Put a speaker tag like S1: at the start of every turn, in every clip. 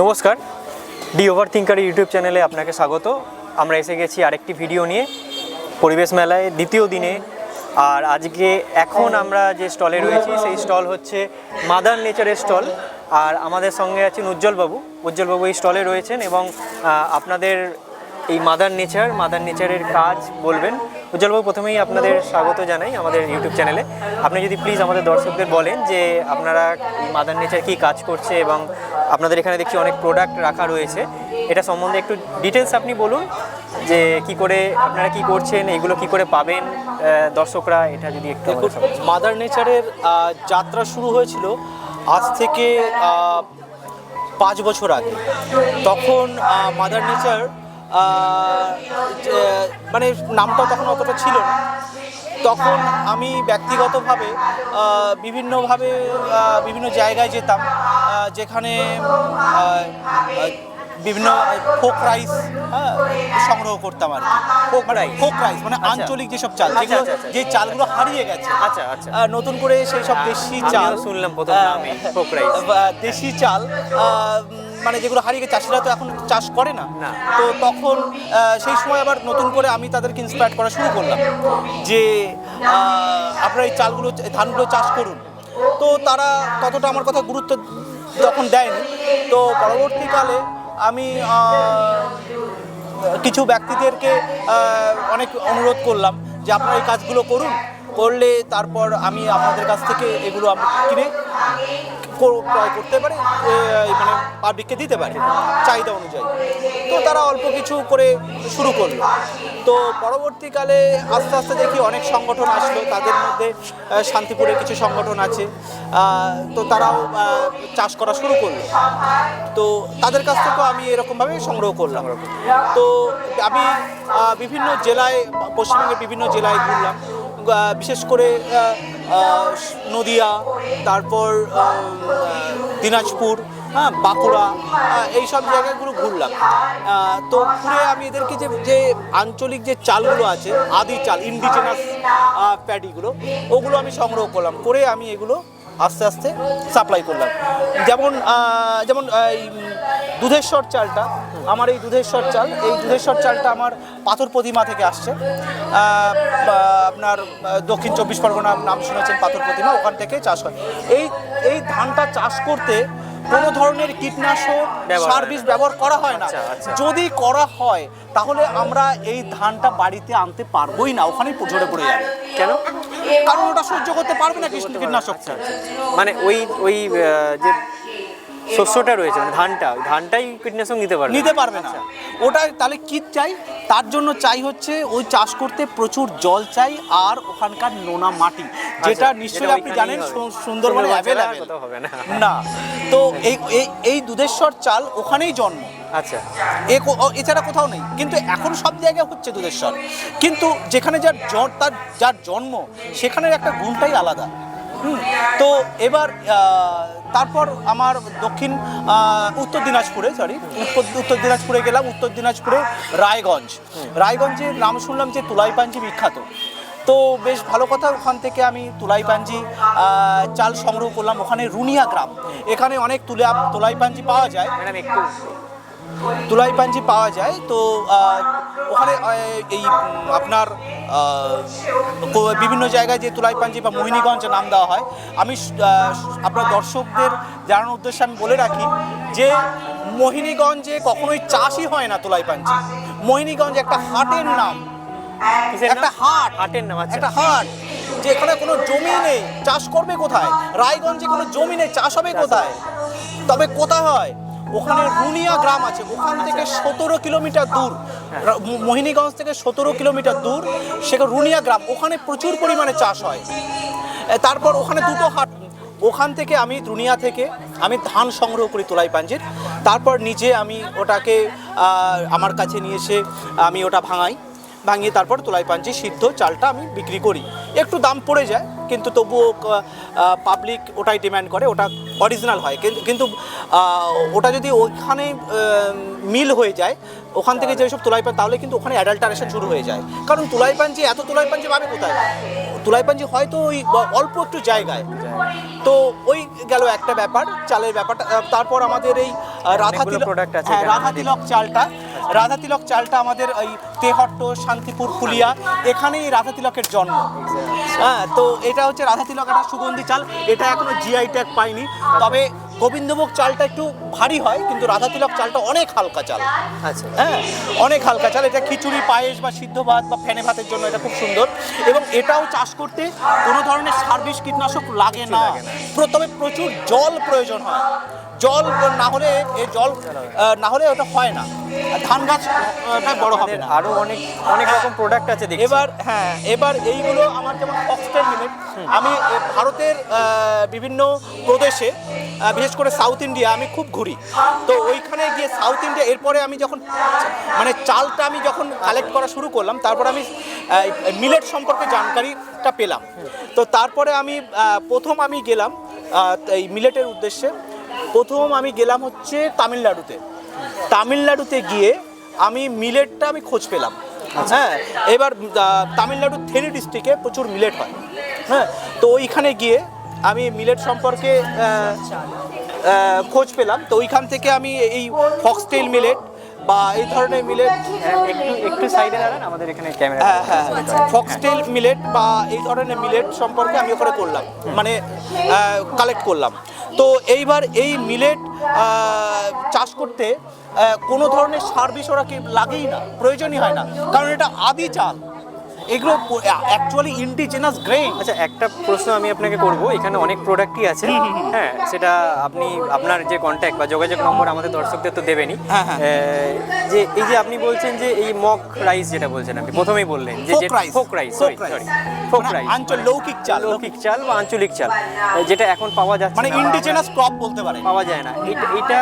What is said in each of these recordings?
S1: নমস্কার। D over thinker YouTube চ্যানেলে আপনাকে স্বাগত। আমরা এসে গেছি আরেকটি ভিডিও নিয়ে, পরিবেশ মেলায় দ্বিতীয় দিনে। আর আজকে এখন আমরা যে স্টলে রয়েছি, সেই স্টল হচ্ছে মাদার নেচারের স্টল আর আমাদের সঙ্গে আছেন উজ্জ্বলবাবু উজ্জ্বলবাবু এই স্টলে রয়েছেন এবং আপনাদের এই মাদার নেচার মাদার নেচারের কাজ বলবেন। উজ্জ্বলবাবু প্রথমেই আপনাদের স্বাগত জানাই আমাদের ইউটিউব চ্যানেলে আপনি যদি প্লিজ আমাদের দর্শকদের বলেন যে আপনারা মাদার নেচার কী কাজ করছে এবং আপনাদের এখানে দেখছি অনেক প্রোডাক্ট রাখা রয়েছে। এটা সম্বন্ধে একটু ডিটেলস আপনি বলুন যে কি করে আপনারা কি করছেন এগুলো কি করে পাবেন দর্শকরা এটা যদি একটু
S2: মাদার নেচারের যাত্রা শুরু হয়েছিল আজ থেকে পাঁচ বছর আগে। তখন মাদার নেচার মানে নামটা তখন অতটা ছিল না তখন আমি ব্যক্তিগতভাবে বিভিন্নভাবে বিভিন্ন জায়গায় যেতাম যেখানে বিভিন্ন ফোক রাইস হ্যাঁ সংগ্রহ করতাম আর কি
S1: Folk rice?
S2: ফোক রাইস মানে
S1: আচ্ছা।
S2: আঞ্চলিক যেসব চাল
S1: আচ্ছা,
S2: যেগুলো
S1: আচ্ছা।
S2: যে চালগুলো হারিয়ে গেছে
S1: আচ্ছা আচ্ছা
S2: নতুন করে সেই সব দেশি চাল
S1: শুনলাম প্রথম folk rice।
S2: আহ, দেশি চাল মানে যেগুলো হারিয়ে গেছে চাষিরা তো এখন চাষ করে না। তো তখন সেই সময় আবার নতুন করে আমি তাদেরকে ইন্সপায়ার করা শুরু করলাম যে আপনারা এই চালগুলো ধানগুলো চাষ করুন। তো তারা ততটা আমার কথা গুরুত্ব তখন দেয়নি। তো পরবর্তীকালে আমি কিছু ব্যক্তিদেরকে অনেক অনুরোধ করলাম যে আপনারা এই কাজগুলো করুন। করলে তারপর আমি আপনাদের কাছ থেকে এগুলো কিনে ক্রয় করতে পারি মানে পাবলিককে দিতে পারি, চাহিদা অনুযায়ী। তো তারা অল্প কিছু করে শুরু করল। তো পরবর্তীকালে আস্তে আস্তে দেখি অনেক সংগঠন আসলো, তাদের মধ্যে শান্তিপুরের কিছু সংগঠন আছে তো তারাও চাষ করা শুরু করল। তো তাদের কাছ থেকেও আমি এরকমভাবে সংগ্রহ করলাম। তো আমি বিভিন্ন জেলায়, পশ্চিমবঙ্গের বিভিন্ন জেলায় ঘুরলাম। বিশেষ করে নদিয়া তারপর দিনাজপুর হ্যাঁ বাঁকুড়া আহ, এই সব জায়গাগুলো ঘুরলাম। তো ঘুরে আমি এদেরকে যে যে আঞ্চলিক যে চালগুলো আছে আদি চাল ইন্ডিজিনাস প্যাডিগুলো ওগুলো আমি সংগ্রহ করলাম করে আমি এগুলো আস্তে আস্তে সাপ্লাই করলাম। যেমন যেমন এই দুধেশ্বর চালটা আমার এই দুধেশ্বর চাল এই দুধেশ্বর চালটা আমার পাথর প্রতিমা থেকে আসছে। আপনার দক্ষিণ চব্বিশ পরগনার নাম শুনেছেন পাথর প্রতিমা ওখান থেকে চাষ হয়। এই এই ধানটা চাষ করতে কোনো ধরনের কীটনাশক
S1: ব্যবহার
S2: সার
S1: হয়
S2: ব্যবহার করা হয় না।
S1: আচ্ছা, আচ্ছা।
S2: যদি করা হয় তাহলে আমরা এই ধানটা বাড়িতে আনতে পারবোই না ওখানেই ঝরে পড়ে যাবে।
S1: কেন?
S2: কারণ ওটা সহ্য করতে পারবে না কীটনাশক।
S1: আচ্ছা। মানে ওই ওই যে শস্যটা রয়েছে মানে ধানটা ধানটাই কীটনাশক নিতে পারবে
S2: নিতে পারবে না।
S1: আচ্ছা।
S2: ওটা তাহলে কি চাই? তার জন্য চাই হচ্ছে ওই চাষ করতে প্রচুর জল চাই আর ওখানকার নোনা মাটি যেটা
S1: আচ্ছা,
S2: নিশ্চয়ই আপনি জানেন সুন্দরবনে অ্যাভেলেবেল
S1: হবে না।
S2: না। তো এই এই এই দুধেশ্বর চাল ওখানেই জন্ম।
S1: আচ্ছা।
S2: এছাড়া কোথাও নেই। কিন্তু এখন সব জায়গায় হচ্ছে দুধেশ্বর। কিন্তু যেখানে যার জন তার যার জন্ম সেখানের একটা গুণটাই আলাদা। তো এবার তারপর আমার দক্ষিণ উত্তর দিনাজপুরে সরি উত্তর দিনাজপুরে গেলাম উত্তর দিনাজপুরে রায়গঞ্জ। রায়গঞ্জের নাম শুনলাম যে তুলাইপাঞ্জি বিখ্যাত। তো বেশ ভালো কথা ওখান থেকে আমি তুলাইপাঞ্জি আহ, চাল সংগ্রহ করলাম ওখানে রুনিয়া গ্রাম। এখানে অনেক তুলা তুলাইপাঞ্জি পাওয়া যায়।
S1: ম্যাডাম একটু।
S2: তুলাই পাঞ্জি পাওয়া যায় তো ওখানে এই আপনার বিভিন্ন জায়গায় যে তুলাই পাঞ্জি বা মোহিনীগঞ্জ নাম দেওয়া হয় আমি আপনার দর্শকদের জানানোর উদ্দেশ্যে আমি বলে রাখি যে মোহিনীগঞ্জে কখনোই চাষই হয় না তুলাই পাঞ্জি মোহিনীগঞ্জ একটা হাটের নাম। একটা হাট।
S1: হাটের নাম আচ্ছা।
S2: একটা হাট যে এখানে কোনো জমি নেই চাষ করবে কোথায়? রায়গঞ্জে কোনো জমি নেই চাষ হবে কোথায়? তবে কোথায় হয়? ওখানে রুনিয়া গ্রাম আছে। ওখান থেকে সতেরো কিলোমিটার দূর। মোহিনীগঞ্জ থেকে সতেরো কিলোমিটার দূর সেখানে রুনিয়া গ্রাম। ওখানে প্রচুর পরিমাণে চাষ হয়। তারপর ওখানে দুটো হাট। ওখান থেকে আমি রুনিয়া থেকে আমি ধান সংগ্রহ করি তোলাই পাঞ্জির। তারপর নিজে আমি ওটাকে আমার কাছে নিয়ে এসে আমি ওটা ভাঙাই। ভাঙিয়ে তারপর তোলাই পাঞ্জি সিদ্ধ চালটা আমি বিক্রি করি। একটু দাম পড়ে যায় কিন্তু তবুও পাবলিক ওটাই ডিম্যান্ড করে। ওটা অরিজিনাল হয়। কিন্তু কিন্তু ওটা যদি ওইখানে মিল হয়ে যায় ওখান থেকে যেসব তুলাই পান তাহলে কিন্তু ওখানে অ্যাডাল্টারেশন শুরু হয়ে যায়। কারণ তুলাই পাঞ্জি এত তুলাই পাঞ্জি পাবে কোথায়? তুলাই পাঞ্জি হয়তো ওই অল্প একটু জায়গায়। তো ওই গেল একটা ব্যাপার চালের ব্যাপারটা। তারপর আমাদের এই রাধা তিলক
S1: আছে
S2: হ্যাঁ রাধা তিলক চালটা। রাধা তিলক চালটা আমাদের এই তেহট্ট শান্তিপুর ফুলিয়া এখানেই রাধা তিলকের জন্ম। হ্যাঁ তো এটা হচ্ছে রাধা তিলক একটা সুগন্ধি চাল। এটা এখনও জিআই ট্যাগ পায়নি তবে গোবিন্দভোগ চালটা একটু ভারী হয় কিন্তু রাধা তিলক চালটা অনেক হালকা চাল।
S1: আচ্ছা।
S2: হ্যাঁ অনেক হালকা চাল। এটা খিচুড়ি পায়েস বা সিদ্ধ ভাত বা ফেনে ভাতের জন্য এটা খুব সুন্দর। এবং এটাও চাষ করতে কোনো ধরনের সার্ভিস কীটনাশক লাগে না। তবে প্রচুর জল প্রয়োজন হয়। জল না হলে এ জল না হলে ওটা হয় না। ধান গাছ আহ, বড় হবে না।
S1: আরও অনেক অনেক রকম প্রোডাক্ট আছে দেখছি।
S2: এবার হ্যাঁ এবার এইগুলো আমার যেমন ফক্সটেল লিমিট আমি ভারতের বিভিন্ন প্রদেশে বিশেষ করে সাউথ ইন্ডিয়া আমি খুব ঘুরি। তো ওইখানে গিয়ে সাউথ ইন্ডিয়া এরপরে আমি যখন মানে চালটা আমি যখন কালেক্ট করা শুরু করলাম তারপর আমি মিলেট সম্পর্কে জানকারিটা পেলাম। তো তারপরে আমি প্রথম আমি গেলাম এই মিলেটের উদ্দেশ্যে। প্রথম আমি গেলাম হচ্ছে তামিলনাড়ুতে। তামিলনাড়ুতে গিয়ে আমি মিলেটটা আমি খোঁজ পেলাম। হ্যাঁ এবার তামিলনাড়ুর থেনি ডিস্ট্রিক্টে প্রচুর মিলেট হয়। হ্যাঁ তো ওইখানে গিয়ে আমি মিলেট সম্পর্কে খোঁজ পেলাম। তো ওইখান থেকে আমি এই ফক্সটেল মিলেট বা এই ধরনের মিলেট
S1: হ্যাঁ, একটু একটু সাইডে দাঁড়ান আমাদের এখানে ক্যামেরা
S2: হ্যাঁ হ্যাঁ ফক্সটেল মিলেট বা এই ধরনের মিলেট সম্পর্কে আমি ওখানে করলাম মানে কালেক্ট করলাম। তো এইবার এই মিলেট চাষ করতে কোনো ধরনের সার বিষ ওরা কি লাগেই না প্রয়োজনই হয় না। কারণ এটা আদি চাল। এগুলো অ্যাকচুয়ালি ইন্ডিজেনাস গ্রেন
S1: আচ্ছা একটা প্রশ্ন আমি আপনাকে করব। এখানে অনেক প্রোডাক্টই আছে। হ্যাঁ সেটা আপনি আপনার যে কন্ট্যাক্ট বা যোগাযোগ নম্বর আমাদের দর্শকদের তো দেবেনই।
S2: হ্যাঁ, হ্যাঁ।
S1: যে এই যে আপনি বলছেন যে এই মক রাইস যেটা বলছেন আপনি প্রথমেই বললেন যে
S2: folk rice
S1: sorry sorry folk rice
S2: আঞ্চল লৌকিক চাল।
S1: লৌকিক চাল বা আঞ্চলিক চাল। যেটা এখন পাওয়া যাচ্ছে
S2: মানে ইন্ডিজেনাস ক্রপ বলতে পারে
S1: পাওয়া যায় না। এটা এটা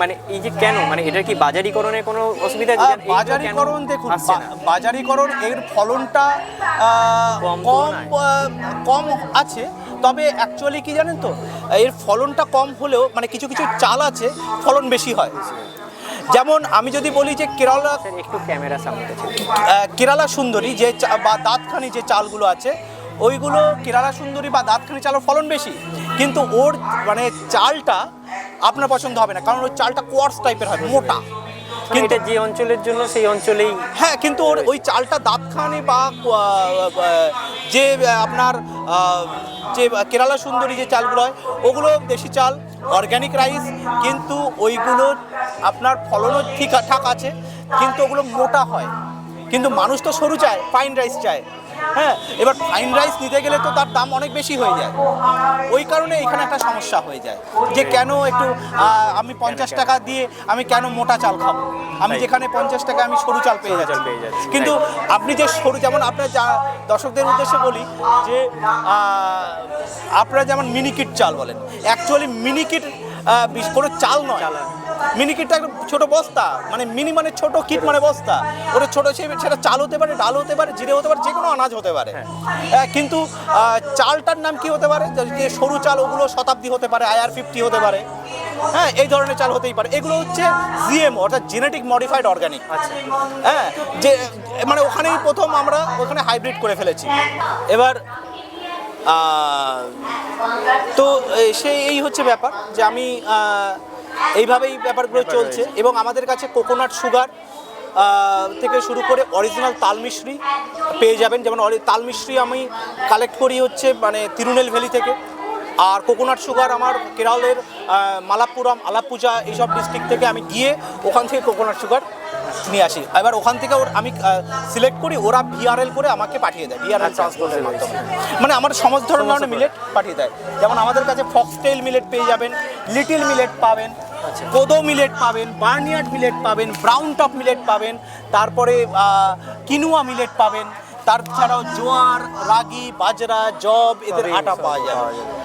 S1: মানে এই যে কেন? মানে এটা কি বাজারিকরণের কোনো অসুবিধা
S2: বাজারিকরণ দেখুন বাজারিকরণ এর ফলনটা
S1: কম
S2: কম আছে তবে অ্যাকচুয়ালি কি জানেন তো? এর ফলনটা কম হলেও মানে কিছু কিছু চাল আছে ফলন বেশি হয়। যেমন আমি যদি বলি যে কেরালা
S1: একটু ক্যামেরা সামনে
S2: কেরালা সুন্দরী যে বা দাঁতখানি যে চালগুলো আছে ওইগুলো কেরালা সুন্দরী বা দাঁতখানি চালের ফলন বেশি। কিন্তু ওর মানে চালটা আপনার পছন্দ হবে না কারণ ওই চালটা কোয়ার্স টাইপের হবে মোটা।
S1: কিন্তু যে অঞ্চলের জন্য সেই অঞ্চলেই
S2: হ্যাঁ কিন্তু ওর ওই চালটা দাঁতখানি বা যে আপনার যে কেরালা সুন্দরী যে চালগুলো হয় ওগুলো দেশি চাল অর্গ্যানিক রাইস কিন্তু ওইগুলো আপনার ফলনও ঠিক ঠাক আছে কিন্তু ওগুলো মোটা হয়। কিন্তু মানুষ তো সরু চায় ফাইন রাইস চায়। হ্যাঁ এবার ফাইন রাইস নিতে গেলে তো তার দাম অনেক বেশি হয়ে যায়। ওই কারণে এখানে একটা সমস্যা হয়ে যায় যে কেন একটু আমি পঞ্চাশ টাকা দিয়ে আমি কেন মোটা চাল খাব? আমি যেখানে পঞ্চাশ টাকা আমি সরু চাল পেয়ে
S1: চাল
S2: যাচ্ছি।
S1: পেয়ে যাচ্ছি,
S2: কিন্তু আপনি যে সরু যেমন আপনার যা দর্শকদের উদ্দেশ্যে বলি যে আপনারা যেমন মিনিকিট চাল বলেন অ্যাকচুয়ালি মিনিকিট কোনো চাল নয়।
S1: চাল
S2: কিটটা একটা ছোট বস্তা মানে মিনি মানে ছোট কিট মানে বস্তা। ওটা ছোট সেটা চাল হতে পারে ডাল হতে পারে জিরে হতে পারে যে কোনো আনাজ হতে পারে।
S1: হ্যাঁ।
S2: কিন্তু চালটার নাম কি হতে পারে? যে- সরু চাল ওগুলো শতাব্দী হতে পারে আইআর ফিফটি হতে পারে। হ্যাঁ এই ধরনের চাল হতেই পারে। এগুলো হচ্ছে জিএমও অর্থাৎ জেনেটিক মডিফাইড অর্গানিক হ্যাঁ যে মানে ওখানেই প্রথম আমরা ওখানে হাইব্রিড করে ফেলেছি। এবার তো সেই এই হচ্ছে ব্যাপার যে আমি এইভাবেই ব্যাপারগুলো চলছে এবং আমাদের কাছে কোকোনাট সুগার থেকে শুরু করে অরিজিনাল তালমিশ্রি পেয়ে যাবেন। যেমন অরি- তালমিশ্রি আমি কালেক্ট করি হচ্ছে মানে তিরুনেল ভ্যালি থেকে। আর কোকোনাট সুগার আমার কেরালের মালাপ্পুরম আলাপ্পুজা এইসব ডিস্ট্রিক্ট থেকে আমি গিয়ে ওখান থেকে কোকোনাট সুগার নিয়ে আসি। এবার ওখান থেকে ওর আমি সিলেক্ট করি ওরা ভিআরএল করে আমাকে পাঠিয়ে দেয় ভিআরএল
S1: আচ্ছা,
S2: ট্রান্সপোর্টের মাধ্যমে। মানে আমার সমস্ত ধরনের
S1: সমস্ত
S2: মিলেট পাঠিয়ে দেয়। যেমন আমাদের কাছে ফক্সটেল মিলেট পেয়ে যাবেন লিটিল মিলেট পাবেন
S1: আচ্ছা।
S2: কোদো মিলেট পাবেন বার্নিয়ার্ড মিলেট পাবেন ব্রাউন টপ মিলেট পাবেন তারপরে কিনুয়া মিলেট পাবেন তাছাড়াও জোয়ার রাগি বাজরা জব এদের আটা পাওয়া
S1: যায়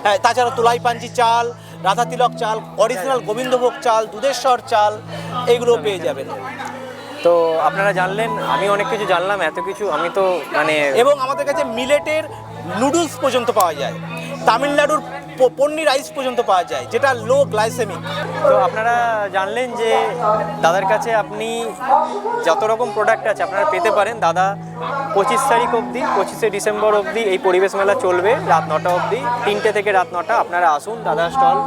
S2: হ্যাঁ তাছাড়া তুলাই পাঞ্জি চাল রাধা তিলক চাল অরিজিনাল গোবিন্দভোগ চাল দুধেশ্বর চাল এগুলো পেয়ে যাবেন।
S1: তো আপনারা জানলেন, আমি অনেক কিছু জানলাম, এত কিছু আমি তো মানে
S2: এবং আমাদের কাছে মিলেটের নুডলস পর্যন্ত পাওয়া যায়। তামিলনাড়ুর পন্নি রাইস পর্যন্ত পাওয়া যায় যেটা লো গ্লাইসেমিক
S1: তো আপনারা জানলেন যে দাদার কাছে আপনি যত রকম প্রোডাক্ট আছে আপনারা পেতে পারেন। দাদা পঁচিশ তারিখ অবধি পঁচিশে ডিসেম্বর অবধি এই পরিবেশ মেলা চলবে রাত নটা অবধি। তিনটে থেকে রাত নটা আপনারা আসুন দাদার স্টল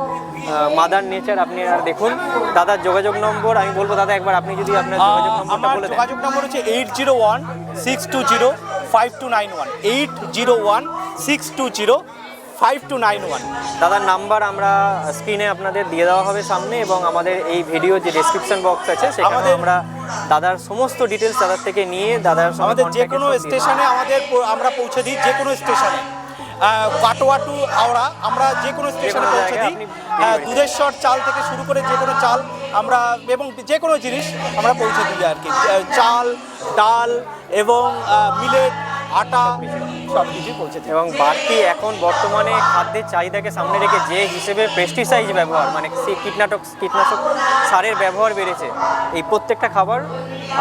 S1: মাদার নেচার আপনি আর দেখুন। দাদার যোগাযোগ নম্বর আমি বলব দাদা একবার আপনি যদি আপনার যোগাযোগ নম্বরটা বলে
S2: যোগাযোগ নম্বর হচ্ছে eight zero one six two zero five two nine one eight zero one six two zero five two nine one
S1: দাদার নাম্বার আমরা স্ক্রিনে আপনাদের দিয়ে দেওয়া হবে সামনে এবং আমাদের এই ভিডিও যে ডেসক্রিপশন বক্স আছে সেখানে আমরা দাদার সমস্ত ডিটেলস দাদার থেকে নিয়ে দাদার
S2: আমাদের যে কোনো। স্টেশনে আমাদের আমরা পৌঁছে দিই যে কোনো স্টেশনে কাটোয়া টু হাওড়া আমরা যে কোনো স্টেশনে পৌঁছে দিই। দুধেশ্বর চাল থেকে শুরু করে যে কোনো চাল আমরা এবং যে কোনো জিনিস আমরা পৌঁছে দিই আর কি। চাল ডাল এবং মিলেট আটা সব কিছুই পৌঁছে দিই
S1: এবং বাড়তি এখন বর্তমানে খাদ্যের চাহিদাকে সামনে রেখে যে হিসেবে পেস্টিসাইড ব্যবহার মানে কীটনাশক কীটনাশক সারের ব্যবহার বেড়েছে, এই প্রত্যেকটা খাবার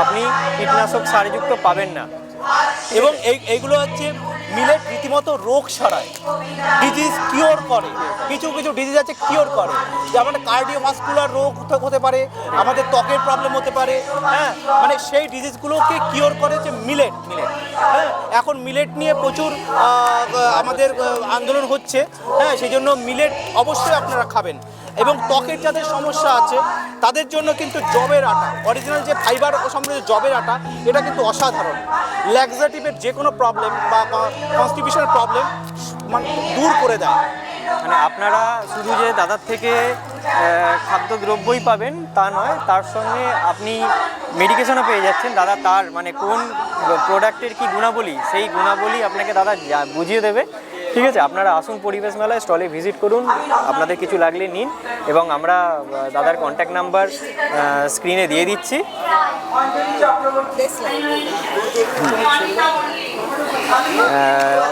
S1: আপনি কীটনাশক সারযুক্ত পাবেন না।
S2: এবং এই, এইগুলো হচ্ছে মিলেট রীতিমতো রোগ সারায় ডিজিজ কিওর করে। কিছু কিছু ডিজিজ আছে কিওর করে। যেমন কার্ডিওভাস্কুলার রোগ হতে পারে, আমাদের ত্বকের প্রবলেম হতে পারে হ্যাঁ? মানে সেই ডিজিজগুলোকে কিওর করে যে মিলেট মিলেট হ্যাঁ? এখন মিলেট নিয়ে প্রচুর আমাদের আন্দোলন হচ্ছে হ্যাঁ? সেই জন্য মিলেট অবশ্যই আপনারা খাবেন। এবং ত্বকের যাদের সমস্যা আছে, তাদের জন্য কিন্তু জবের আটা অরিজিনাল যে ফাইবার সমৃদ্ধ জবের আটা, এটা কিন্তু অসাধারণ। ল্যাক্সাটিভের যে কোনো প্রবলেম বা কনস্টিটিউশনের প্রবলেম মানে দূর করে দেয়।
S1: মানে আপনারা শুধু যে দাদার থেকে খাদ্যদ্রব্যই পাবেন তা নয়, তার সঙ্গে আপনি মেডিকেশনও পেয়ে যাচ্ছেন। দাদা তার মানে কোন প্রোডাক্টের কি গুণাবলী, সেই গুণাবলী আপনাকে দাদা বুঝিয়ে দেবে। ঠিক আছে, আপনারা আসুন পরিবেশ মেলায় স্টলে ভিজিট করুন, আপনাদের কিছু লাগলে নিন, এবং আমরা দাদার কন্ট্যাক্ট নাম্বার স্ক্রিনে দিয়ে দিচ্ছি।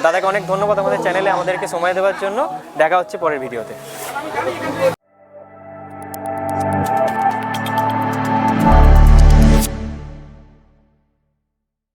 S1: দাদাকে অনেক ধন্যবাদ আমাদের চ্যানেলে আমাদেরকে সময় দেওয়ার জন্য। দেখা হচ্ছে পরের ভিডিওতে